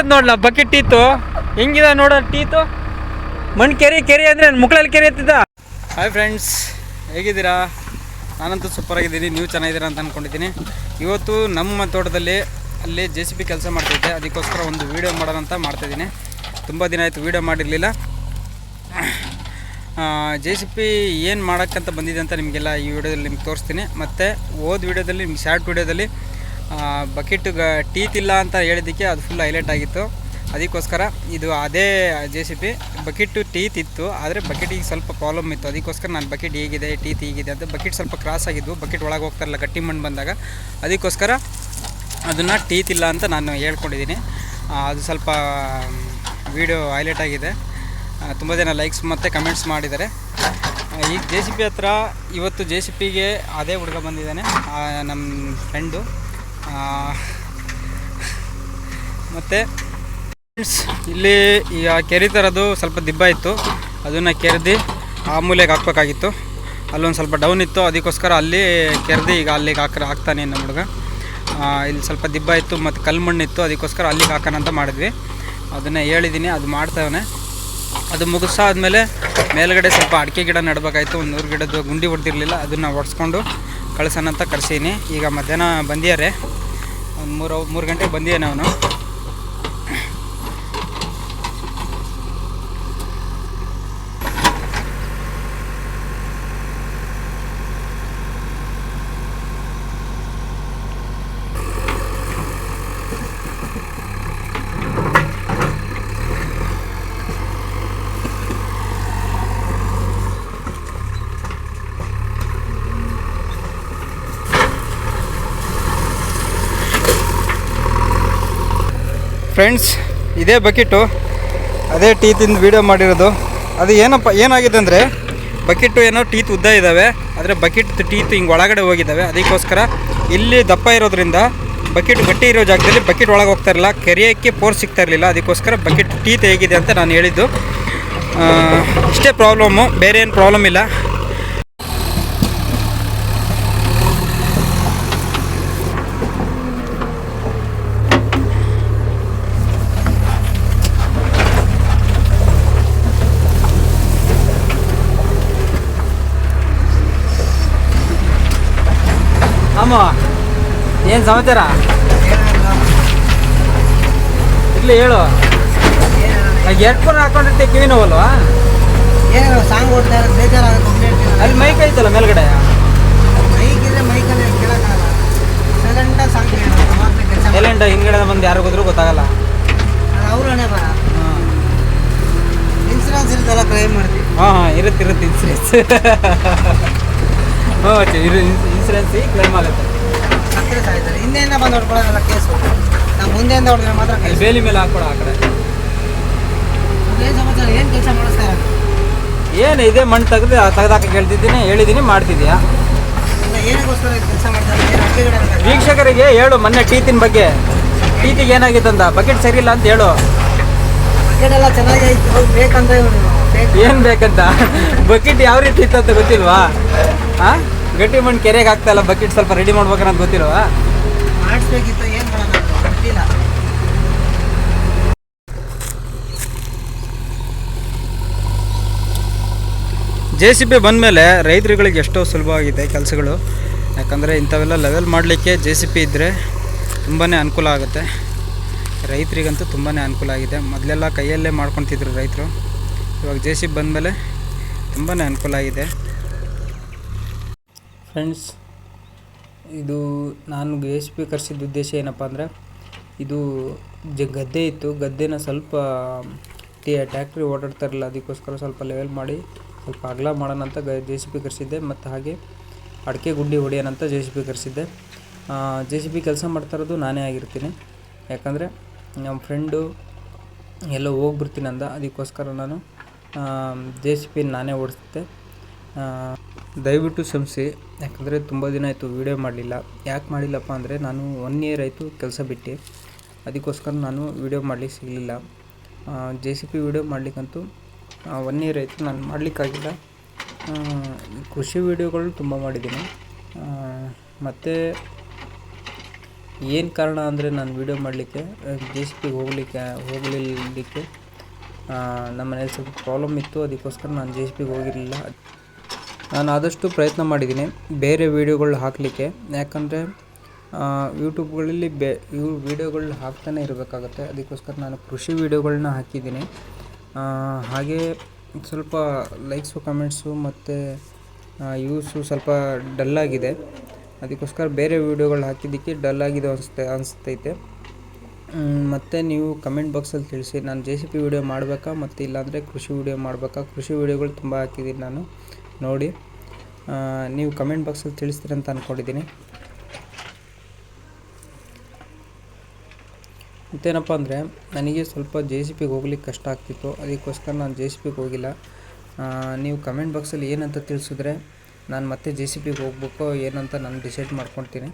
ಹೆಂಗಿರೋದು ನೋಡ್ಲ bucket ಟೀತು ಹೆಂಗಿದ ನೋಡ ಟೀತು ಮಣ್ಣು ಕೆರೆ ಕೆರೆ ಅಂದರೆ ಮುಕ್ಳಲ್ಲಿ ಕೆರೆ ಎತ್ತಿದ್ದ ಹಾಯ್ ಫ್ರೆಂಡ್ಸ್ ಹೇಗಿದ್ದೀರಾ? ನಾನಂತೂ ಸೂಪರ್ ಆಗಿದ್ದೀನಿ, ನೀವು ಚೆನ್ನಾಗಿದ್ದೀರಾ ಅಂತ ಅಂದ್ಕೊಂಡಿದ್ದೀನಿ ಇವತ್ತು ನಮ್ಮ ತೋಟದಲ್ಲಿ ಅಲ್ಲಿ ಜೆ ಸಿ ಬಿ ಕೆಲಸ ಮಾಡ್ತಿದ್ದೆ ಅದಕ್ಕೋಸ್ಕರ ಒಂದು ವೀಡಿಯೋ ಮಾಡೋಣ ಅಂತ ಮಾಡ್ತಾಯಿದ್ದೀನಿ ತುಂಬ ದಿನ ಆಯಿತು ವೀಡಿಯೋ ಮಾಡಿರಲಿಲ್ಲ. ಜೆ ಸಿ ಪಿ ಏನು ಮಾಡೋಕ್ಕಂತ ಬಂದಿದೆ ಅಂತ ನಿಮಗೆಲ್ಲ ಈ ವಿಡಿಯೋದಲ್ಲಿ ನಿಮ್ಗೆ ತೋರಿಸ್ತೀನಿ. ಮತ್ತು ಓದ್ ವೀಡಿಯೋದಲ್ಲಿ ನಿಮ್ಗೆ ಶಾರ್ಟ್ ವಿಡಿಯೋದಲ್ಲಿ ಬಕೆಟ್ ಟೀತ್ ಇಲ್ಲ ಅಂತ ಹೇಳಿದ್ದಕ್ಕೆ ಅದು ಫುಲ್ ಹೈಲೈಟ್ ಆಗಿತ್ತು. ಅದಕ್ಕೋಸ್ಕರ ಇದು ಅದೇ J C P bucket teeth ಇತ್ತು, ಆದರೆ ಬಕೆಟಿಗೆ ಸ್ವಲ್ಪ ಪ್ರಾಬ್ಲಮ್ ಇತ್ತು. ಅದಕ್ಕೋಸ್ಕರ ನಾನು ಬಕೆಟ್ ಹೀಗಿದೆ ಟೀತ್ ಹೀಗಿದೆ ಅಂತ ಬಕೆಟ್ ಸ್ವಲ್ಪ ಕ್ರಾಸ್ ಆಗಿದ್ವು. ಬಕೆಟ್ ಒಳಗೆ ಹೋಗ್ತಾರಲ್ಲ, ಗಟ್ಟಿ ಮಣ್ಣು ಬಂದಾಗ. ಅದಕ್ಕೋಸ್ಕರ ಅದನ್ನು ಟೀತ್ ಇಲ್ಲ ಅಂತ ನಾನು ಹೇಳ್ಕೊಂಡಿದ್ದೀನಿ. ಅದು ಸ್ವಲ್ಪ ವಿಡಿಯೋ ಹೈಲೈಟ್ ಆಗಿದೆ. ತುಂಬ ಜನ ಲೈಕ್ಸ್ ಮತ್ತು ಕಮೆಂಟ್ಸ್ ಮಾಡಿದ್ದಾರೆ. ಈಗ ಜೆ ಸಿ ಪಿ ಹತ್ರ ಇವತ್ತು ಜೆ ಸಿ ಪಿಗೆ ಅದೇ ಹುಡುಗ ಬಂದಿದ್ದಾನೆ. ನಮ್ಮ ಫ್ರೆಂಡು ಮತ್ತು ಫ್ರೆಂಡ್ಸ್ ಇಲ್ಲಿ ಈಗ ಕೆರೆ ಥರದ್ದು ಸ್ವಲ್ಪ ದಿಬ್ಬ ಇತ್ತು. ಅದನ್ನು ಕೆರೆದು ಆ ಮೂಲೆಗೆ ಹಾಕ್ಬೇಕಾಗಿತ್ತು. ಅಲ್ಲೊಂದು ಸ್ವಲ್ಪ ಡೌನ್ ಇತ್ತು. ಅದಕ್ಕೋಸ್ಕರ ಅಲ್ಲಿ ಕೆರೆದು ಈಗ ಅಲ್ಲಿಗೆ ಹಾಕ ಹಾಕ್ತಾನೆ ನಮ್ಮ ಹುಡುಗ. ಇಲ್ಲಿ ಸ್ವಲ್ಪ ದಿಬ್ಬ ಇತ್ತು ಮತ್ತು ಕಲ್ಲು ಮಣ್ಣು ಇತ್ತು ಅದಕ್ಕೋಸ್ಕರ ಅಲ್ಲಿಗೆ ಹಾಕೋಣ ಅಂತ ಮಾಡಿದ್ವಿ. ಅದನ್ನು ಹೇಳಿದ್ದೀನಿ ಅದು ಮಾಡ್ತಾವನೆ. ಅದು ಮುಗಿಸಾದ್ಮೇಲೆ ಮೇಲ್ಗಡೆ ಸ್ವಲ್ಪ ಅಡಿಕೆ ಗಿಡ ನೆಡಬೇಕಾಯ್ತು. ಒಂದು ನೂರು ಗಿಡದ್ದು ಗುಂಡಿ ಹೊಡೆದಿರಲಿಲ್ಲ. ಅದನ್ನು ಒಡ್ಸ್ಕೊಂಡು ಕಳ್ಸೋಣ ಅಂತ ಕರೆಸೀನಿ. ಈಗ ಮಧ್ಯಾಹ್ನ ಬಂದಿದ್ದಾರೆ. ಮೂರು ಮೂರು ಗಂಟೆಗೆ ಬಂದಿದ್ದಾನೆ ಅವನು ಫ್ರೆಂಡ್ಸ್, ಇದೇ ಬಕೆಟು. ಅದೇ ಟೀತಿಂದ ವೀಡಿಯೋ ಮಾಡಿರೋದು. ಅದು ಏನಪ್ಪ, ಏನಾಗಿದೆ ಅಂದರೆ, ಬಕೆಟು ಏನೋ ಟೀತ್ ಉದ್ದ ಇದ್ದಾವೆ ಆದರೆ ಬಕೆಟ್ ಟೀತ್ ಹಿಂಗೆ ಒಳಗಡೆ ಹೋಗಿದ್ದಾವೆ ಅದಕ್ಕೋಸ್ಕರ ಇಲ್ಲಿ ದಪ್ಪ ಇರೋದ್ರಿಂದ ಬಕೆಟ್ ಗಟ್ಟಿ ಇರೋ ಜಾಗದಲ್ಲಿ ಬಕೆಟ್ ಒಳಗೆ ಹೋಗ್ತಾ ಇರಲಿಲ್ಲ. ಕೆರೆಯೋಕ್ಕೆ ಫೋರ್ಸ್ ಸಿಗ್ತಾ ಇರಲಿಲ್ಲ. ಅದಕ್ಕೋಸ್ಕರ ಬಕೆಟ್ ಟೀತ್ ಹೇಗಿದೆ ಅಂತ ನಾನು ಹೇಳಿದ್ದು. ಇಷ್ಟೇ ಪ್ರಾಬ್ಲಮ್ಮು ಬೇರೆ ಏನು ಪ್ರಾಬ್ಲಮ್ ಇಲ್ಲ. ಅಮ್ಮ ಏನು ಸಮಾಚಾರ? ಇರ್ಲಿ ಹೇಳು. ಹೆಡ್ಫೋನ್ ಹಾಕೊಂಡಿರ್ತೀವಿ ಕಿವಿ ನೋವಲ್ವಾ? ಏನು ಸಾಂಗ್ ಓಡ್ತಾ ಇರೋದು ಬೇಜಾರಾಗುತ್ತೆ ಅಲ್ಲಿ ಮೈಕ್ ಐತಲ್ಲ ಮೇಲ್ಗಡೆ? ಮೈಕ್ ಇದ್ರೆ ಮೈಕಲ್ಲಿ ಕೇಳೋಕ್ಕಾಗಲ್ಲ. ಸೈಲೆಂಟಾಗಿ ಸಾಂಗ್ ಕೇಳೋದು ಸೈಲೆಂಟ್ ಹಿಂದ್ಗಡೆ ಬಂದು ಯಾರು ಹೋದ್ರು ಗೊತ್ತಾಗಲ್ಲ. ಅದು ಅವ್ರನ್ನೇ ಬರ ಇನ್ಸೂರೆನ್ಸ್ ಇರುತ್ತಲ್ಲ ಕ್ಲೈಮ್ ಮಾಡ್ತೀವಿ. ಹಾಂ ಹಾಂ ಇರುತ್ತೆ ಇರುತ್ತೆ ಇನ್ಸೂರೆನ್ಸ್ ಹ್ಞೂ ಇರು ಇನ್ಸೂರೆನ್ಸ್ ಕ್ಲೈಮ್ ಆಗುತ್ತೆ. ಹತ್ತಿರ ಹಿಂದೆಯಿಂದ ಬಂದು ಹೊಡ್ಕೊಳ್ಳೋದಲ್ಲ ಕೇಸು ನಾವು ಮುಂದೆಯಿಂದ ಹೊಡೆದ್ರೆ ಮಾತ್ರ ಬೇಲಿ ಮೇಲೆ ಹಾಕ್ಕೊಡ ಆ ಕಡೆ. ಏನು ಸಮಾಚಾರ ಏನು ಕೆಲಸ ಮಾಡಿಸ್ತಾ ಏನು ಇದೆ ಮಣ್ಣು ತೆಗೆದು ತೆಗೆದಾಕ ಹೇಳ್ತಿದ್ದೀನಿ ಹೇಳಿದ್ದೀನಿ ಮಾಡ್ತಿದ್ಯಾ ಏನಕ್ಕೋಸ್ಕರ ಕೆಲಸ ಮಾಡ್ತಾರೆ? ವೀಕ್ಷಕರಿಗೆ ಹೇಳು ಮೊನ್ನೆ ಟೀತಿನ ಬಗ್ಗೆ. ಟೀತಿಗೆ ಏನಾಗಿತ್ತಂತ ಬಕೆಟ್ ಸರಿ ಇಲ್ಲ ಅಂತ ಹೇಳು. ಬಕೆಟ್ ಎಲ್ಲ ಚೆನ್ನಾಗಿ ಬೇಕಂತ. ಏನು ಬೇಕಂತ? ಬಕೆಟ್ ಯಾವ ರೀತಿ ಇತ್ತು ಅಂತ ಗೊತ್ತಿಲ್ವಾ? ಹಾಂ ಗಟ್ಟಿ ಮಣ್ಣು ಕೆರೆಗೆ ಹಾಕ್ತಾ ಇಲ್ಲ ಬಕೆಟ್ ಸ್ವಲ್ಪ ರೆಡಿ ಮಾಡ್ಬೇಕಂತ ಗೊತ್ತಿಲ್ವಾ? ಮಾಡಿಸ್ಬೇಕಿತ್ತು ಏನು ಮಾಡೋಣ? ಗೊತ್ತಿಲ್ಲ. ಜೆ ಸಿ ಬಿ ಬಂದಮೇಲೆ ರೈತರುಗಳಿಗೆ ಎಷ್ಟೋ ಸುಲಭವಾಗಿದೆ ಕೆಲಸಗಳು. ಯಾಕಂದರೆ ಇಂಥವೆಲ್ಲ ಲೆವೆಲ್ ಮಾಡಲಿಕ್ಕೆ ಜೆ ಸಿ ಪಿ ಇದ್ದರೆ ತುಂಬಾ ಅನುಕೂಲ ಆಗುತ್ತೆ. ರೈತರಿಗಂತೂ ತುಂಬಾ ಅನುಕೂಲ ಆಗಿದೆ. ಮೊದಲೆಲ್ಲ ಕೈಯಲ್ಲೇ ಮಾಡ್ಕೊತಿದ್ರು ರೈತರು. ಇವಾಗ ಜೆ ಸಿ ಬಿ ಬಂದಮೇಲೆ ತುಂಬಾ ಅನುಕೂಲ ಆಗಿದೆ. ಫ್ರೆಂಡ್ಸ್ ಇದು ನಾನು ಜೆ ಸಿ ಪಿ ಕರೆಸಿದ ಉದ್ದೇಶ ಏನಪ್ಪ ಅಂದರೆ ಇದು ಜ ಗದ್ದೆ ಇತ್ತು. ಗದ್ದೆನ ಸ್ವಲ್ಪ ಟಿ ಟ್ಯಾಕ್ಟ್ರಿ ಓಡಾಡ್ತಾ ಇರಲಿಲ್ಲ ಅದಕ್ಕೋಸ್ಕರ ಸ್ವಲ್ಪ ಲೆವೆಲ್ ಮಾಡಿ ಸ್ವಲ್ಪ ಅಗಲ ಮಾಡೋಣ ಅಂತ ಗ ಜೆ ಸಿ ಪಿ ಕರೆಸಿದ್ದೆ. ಮತ್ತು ಹಾಗೆ ಅಡಿಕೆ ಗುಂಡಿ ಹೊಡೆಯೋಣ ಅಂತ ಜೆ ಸಿ ಪಿ ಕರೆಸಿದ್ದೆ. ಜೆ ಸಿ ಪಿ ಕೆಲಸ ಮಾಡ್ತಾ ಇರೋದು ನಾನೇ ಆಗಿರ್ತೀನಿ. ಯಾಕಂದರೆ ನಮ್ಮ ಫ್ರೆಂಡು ಎಲ್ಲೋ ಹೋಗ್ಬಿಡ್ತೀನಿ ಅಂದ. ಅದಕ್ಕೋಸ್ಕರ ನಾನು ಜೆ ಸಿ ಪಿ ನಾನೇ ಓಡಿಸ್ದೆ. ಆ, ದಯವಿಟ್ಟು ಕ್ಷಮಿಸಿ, ಯಾಕಂದರೆ ತುಂಬ ದಿನ ಆಯಿತು ವೀಡಿಯೋ ಮಾಡಲಿಲ್ಲ. ಯಾಕೆ ಮಾಡಿಲ್ಲಪ್ಪ ಅಂದರೆ, ನಾನು ಒನ್ ಇಯರ್ ಆಯಿತು ಕೆಲಸ ಬಿಟ್ಟು. ಅದಕ್ಕೋಸ್ಕರ ನಾನು ವೀಡಿಯೋ ಮಾಡಲಿಕ್ಕೆ ಸಿಗಲಿಲ್ಲ. ಜೆ ಸಿ ಪಿ ವೀಡಿಯೋ ಮಾಡಲಿಕ್ಕಂತೂ ಒನ್ ಇಯರ್ ಆಯಿತು ನಾನು ಮಾಡಲಿಕ್ಕಾಗಿಲ್ಲ. ಕೃಷಿ ವೀಡಿಯೋಗಳು ತುಂಬ ಮಾಡಿದ್ದೀನಿ. ಮತ್ತು ಏನು ಕಾರಣ ಅಂದರೆ ನಾನು ವೀಡಿಯೋ ಮಾಡಲಿಕ್ಕೆ ಜೆ ಸಿ ಪಿಗೆ ಹೋಗಲಿಕ್ಕೆ ಹೋಗಲಿಲ್ಲಕ್ಕೆ ನಮ್ಮ ಮನೇಲಿ ಸ್ವಲ್ಪ ಪ್ರಾಬ್ಲಮ್ ಇತ್ತು. ಅದಕ್ಕೋಸ್ಕರ ನಾನು ಜೆ ಸಿ ಪಿಗೆ ಹೋಗಿರಲಿಲ್ಲ. ನಾನು ಆದಷ್ಟು ಪ್ರಯತ್ನ ಮಾಡಿದ್ದೀನಿ ಬೇರೆ ವೀಡಿಯೋಗಳು ಹಾಕಲಿಕ್ಕೆ. ಯಾಕಂದರೆ ಯೂಟ್ಯೂಬ್ಗಳಲ್ಲಿ ಬೇ, ಇವು ವೀಡಿಯೋಗಳು ಹಾಕ್ತಾನೆ ಇರಬೇಕಾಗತ್ತೆ. ಅದಕ್ಕೋಸ್ಕರ ನಾನು ಕೃಷಿ ವೀಡಿಯೋಗಳನ್ನ ಹಾಕಿದ್ದೀನಿ. ಹಾಗೆ ಸ್ವಲ್ಪ ಲೈಕ್ಸು ಕಮೆಂಟ್ಸು ಮತ್ತು ಯೂಸು ಸ್ವಲ್ಪ ಡಲ್ಲಾಗಿದೆ ಅದಕ್ಕೋಸ್ಕರ ಬೇರೆ ವೀಡಿಯೋಗಳು ಹಾಕಿದ್ದಕ್ಕೆ ಆಗಿದೆ ಅನಿಸ್ತೆ, ಅನಿಸ್ತೈತೆ. ಮತ್ತು ನೀವು ಕಮೆಂಟ್ ಬಾಕ್ಸಲ್ಲಿ ತಿಳಿಸಿ. ನಾನು ಜೆ ಸಿ ಪಿ ವೀಡಿಯೋ ಮಾಡಬೇಕಾ? ಮತ್ತು ಇಲ್ಲಾಂದರೆ ಕೃಷಿ ವೀಡಿಯೋ ಮಾಡಬೇಕಾ? ಕೃಷಿ ವೀಡಿಯೋಗಳು ತುಂಬ ಹಾಕಿದ್ದೀನಿ ನಾನು. ನೋಡಿ. ನೀವು ಕಮೆಂಟ್ ಬಾಕ್ಸಲ್ಲಿ ತಿಳಿಸ್ತೀರ ಅಂತ ಅಂದ್ಕೊಂಡಿದ್ದೀನಿ ಮತ್ತೇನಪ್ಪ ಅಂದರೆ, ನನಗೆ ಸ್ವಲ್ಪ ಜೆ ಸಿ ಪಿಗೆ ಹೋಗ್ಲಿಕ್ಕೆ ಕಷ್ಟ ಆಗ್ತಿತ್ತು. ಅದಕ್ಕೋಸ್ಕರ ನಾನು ಜೆ ಸಿ ಪಿಗೆ ಹೋಗಿಲ್ಲ. ನೀವು ಕಮೆಂಟ್ ಬಾಕ್ಸಲ್ಲಿ ಏನಂತ ತಿಳಿಸಿದ್ರೆ, ನಾನು ಮತ್ತೆ ಜೆ ಸಿ ಪಿಗೆ ಹೋಗ್ಬೇಕೋ, ಏನಂತ ನಾನು ಡಿಸೈಡ್ ಮಾಡ್ಕೊಳ್ತೀನಿ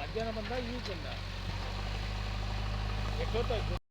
ಮಧ್ಯಾಹ್ನ ಬಂದ ಈಗ ಬಂದ. ಎಷ್ಟೊತ್ತಾಯ್ತು?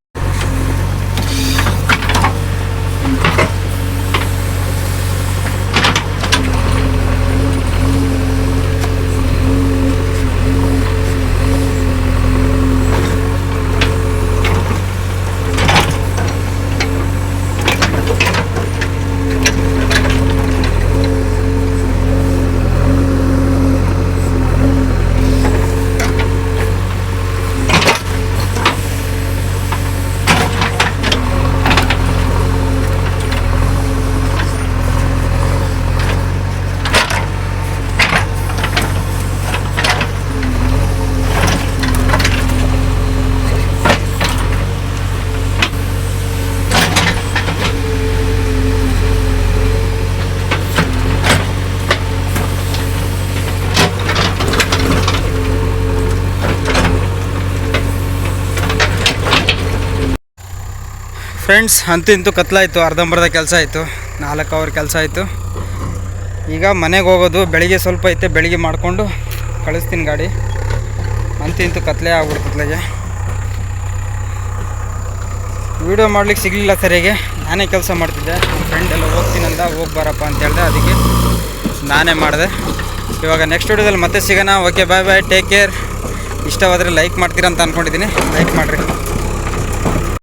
ಫ್ರೆಂಡ್ಸ್ ಅಂತೂ ಇಂತೂ ಕತ್ಲಾಯಿತು, ಅರ್ಧಂಬರ್ಧ ಕೆಲಸ ಆಯಿತು ನಾಲ್ಕು ಅವರ್ ಕೆಲಸ ಆಯಿತು. ಈಗ ಮನೆಗೆ ಹೋಗೋದು, ಬೆಳಿಗ್ಗೆ ಸ್ವಲ್ಪ ಐತೆ, ಬೆಳಿಗ್ಗೆ ಮಾಡಿಕೊಂಡು ಕಳಿಸ್ತೀನಿ ಗಾಡಿ. ಅಂತೂ ಇಂತೂ ಕತ್ಲೆ ಆಗ್ಬಿಡ್ತತ್ಲಾಗೆ ವೀಡಿಯೋ ಮಾಡ್ಲಿಕ್ಕೆ ಸಿಗಲಿಲ್ಲ ಸರಿಗೆ ನಾನೇ ಕೆಲಸ ಮಾಡ್ತಿದ್ದೆ. ನನ್ನ ಫ್ರೆಂಡ್ ಎಲ್ಲ ಹೋಗ್ತೀನಂದ ಹೋಗಿ ಬರಪ್ಪ ಅಂತ ಹೇಳಿದೆ, ಅದಕ್ಕೆ ನಾನೇ ಮಾಡಿದೆ. ಇವಾಗ ನೆಕ್ಸ್ಟ್ ವೀಡಿಯೋದಲ್ಲಿ ಮತ್ತೆ ಸಿಗೋಣ. Okay bye bye take care ಇಷ್ಟವಾದರೆ ಲೈಕ್ ಮಾಡ್ತೀರಾ ಅಂತ ಅಂದ್ಕೊಂಡಿದ್ದೀನಿ ಲೈಕ್ ಮಾಡಿರಿ.